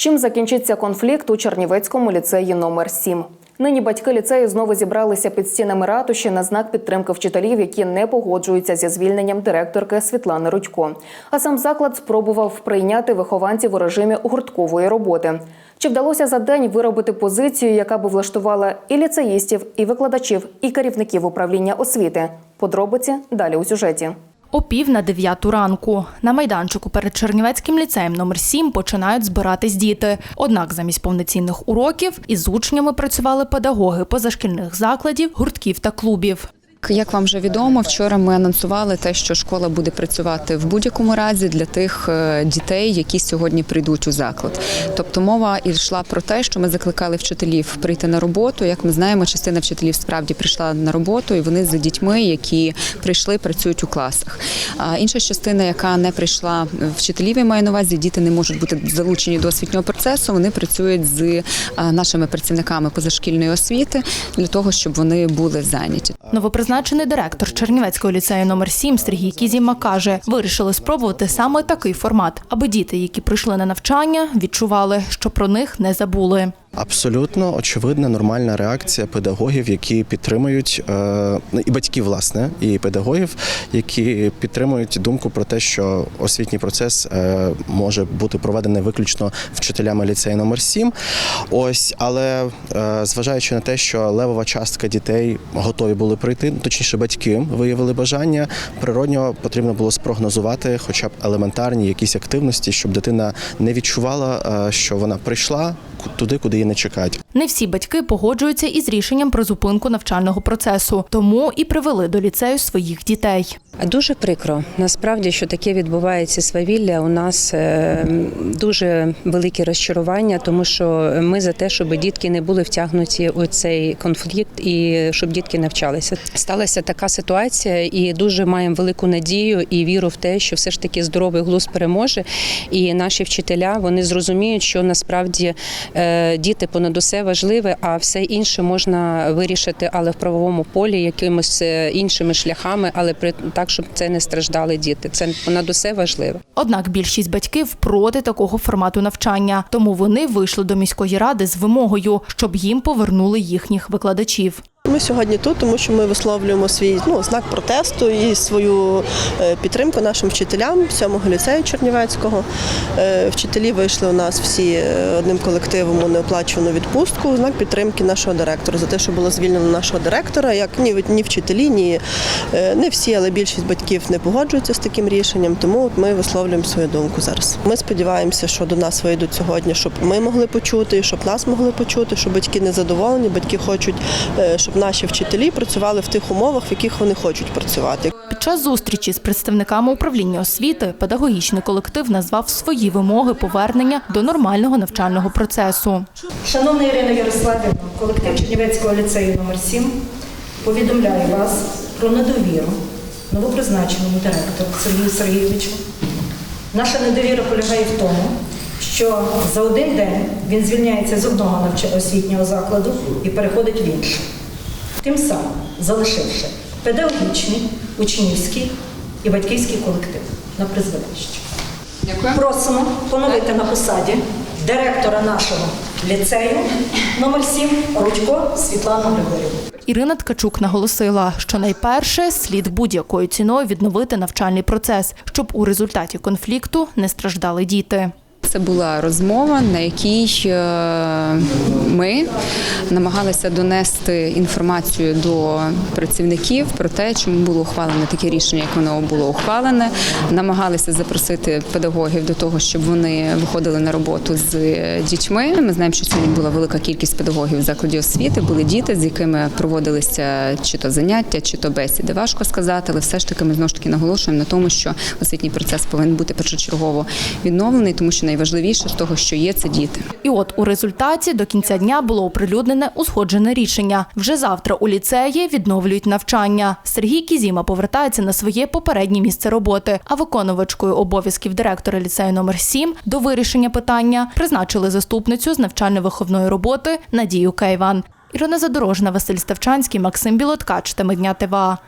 Чим закінчиться конфлікт у Чернівецькому ліцеї номер 7 Нині батьки ліцею знову зібралися під стінами ратуші на знак підтримки вчителів, які не погоджуються зі звільненням директорки Світлани Рудько. А сам заклад спробував прийняти вихованців у режимі гурткової роботи. Чи вдалося за день виробити позицію, яка би влаштувала і ліцеїстів, і викладачів, і керівників управління освіти? Подробиці далі у сюжеті. О пів на дев'яту ранку на майданчику перед Чернівецьким ліцеєм номер 7 починають збиратись діти. Однак замість повноцінних уроків із учнями працювали педагоги позашкільних закладів, гуртків та клубів. Як вам вже відомо, вчора ми анонсували те, що школа буде працювати в будь-якому разі для тих е, дітей, які сьогодні прийдуть у заклад. Тобто мова йшла про те, що ми закликали вчителів прийти на роботу. Як ми знаємо, частина вчителів справді прийшла на роботу, і вони за дітьми, які прийшли, працюють у класах. А інша частина, яка не прийшла, вчителів я маю на увазі, діти не можуть бути залучені до освітнього процесу. Вони працюють з е, нашими працівниками позашкільної освіти для того, щоб вони були зайняті. Новопризначений директор Чернівецького ліцею номер 7 Сергій Кізіма каже, вирішили спробувати саме такий формат, аби діти, які прийшли на навчання, відчували, що про них не забули. Абсолютно очевидна нормальна реакція педагогів, які підтримують е, і батьків, власне, і педагогів, які підтримують думку про те, що освітній процес е, може бути проведений виключно вчителями ліцею номер 7 Ось, але е, зважаючи на те, що левова частка дітей готові були прийти, ну, точніше, батьки виявили бажання. Природньо потрібно було спрогнозувати, хоча б елементарні якісь активності, щоб дитина не відчувала, що вона прийшла туди, куди її не чекають. Не всі батьки погоджуються із рішенням про зупинку навчального процесу, тому і привели до ліцею своїх дітей. Дуже прикро. Насправді, що таке відбувається свавілля, у нас е, дуже велике розчарування, тому що ми за те, щоб дітки не були втягнуті у цей конфлікт і щоб дітки навчалися. Сталася така ситуація, і дуже маємо велику надію і віру в те, що все ж таки здоровий глузд переможе. І наші вчителя вони зрозуміють, що насправді діти понад усе важливе, а все інше можна вирішити, але в правовому полі якимось е, іншими шляхами, але при так, щоб це не страждали діти. Це понад усе важливе. Однак більшість батьків проти такого формату навчання, тому вони вийшли до міської ради з вимогою, щоб їм повернули їхніх викладачів. Ми сьогодні тут, тому що ми висловлюємо свій ну, знак протесту і свою е, підтримку нашим вчителям 7-го ліцею Чернівецького. Е, Вчителі вийшли у нас всі е, одним колективом у неоплачувану відпустку знак підтримки нашого директора за те, що було звільнено нашого директора. Як ні, ні вчителі, ні не всі, але більшість батьків не погоджуються з таким рішенням. Тому ми висловлюємо свою думку зараз. Ми сподіваємося, що до нас вийдуть сьогодні, щоб ми могли почути, щоб нас могли почути, що батьки не задоволені, батьки хочуть, щоб наші вчителі працювали в тих умовах, в яких вони хочуть працювати. Під час зустрічі з представниками управління освіти педагогічний колектив назвав свої вимоги повернення до нормального навчального процесу. Шановна Ірина Ярославівна, колектив Чернівецького ліцею номер 7 повідомляє вас про недовіру новопризначеному директору Сергію Сергійовичу. Наша недовіра полягає в тому, що за один день він звільняється з одного освітнього закладу і переходить в інший. Тим самим залишивши педагогічний, учнівський і батьківський колектив на призволяще. Просимо поновити на посаді директора нашого ліцею номер 7 Рудько Світлану Григорівну. Ірина Ткачук наголосила, що найперше слід будь-якою ціною відновити навчальний процес, щоб у результаті конфлікту не страждали діти. Це була розмова, на якій е, ми намагалися донести інформацію до працівників про те, чому було ухвалене таке рішення, як воно було ухвалене. Намагалися запросити педагогів до того, щоб вони виходили на роботу з дітьми. Ми знаємо, що сьогодні була велика кількість педагогів в закладі освіти. Були діти, з якими проводилися чи то заняття, чи то бесіди. Важко сказати, але все ж таки ми знову ж таки наголошуємо на тому, що освітній процес повинен бути першочергово відновлений, тому що найважливіше з того, що є, це діти. І от у результаті до кінця дня було оприлюднене узгоджене рішення. Вже завтра у ліцеї відновлюють навчання. Сергій Кізіма повертається на своє попереднє місце роботи, а виконувачкою обов'язків директора ліцею номер 7 до вирішення питання призначили заступницю з навчально-виховної роботи Надію Кейван. Ірина Задорожна, Василь Ставчанський, Максим Білоткач, Теми дня ТВА.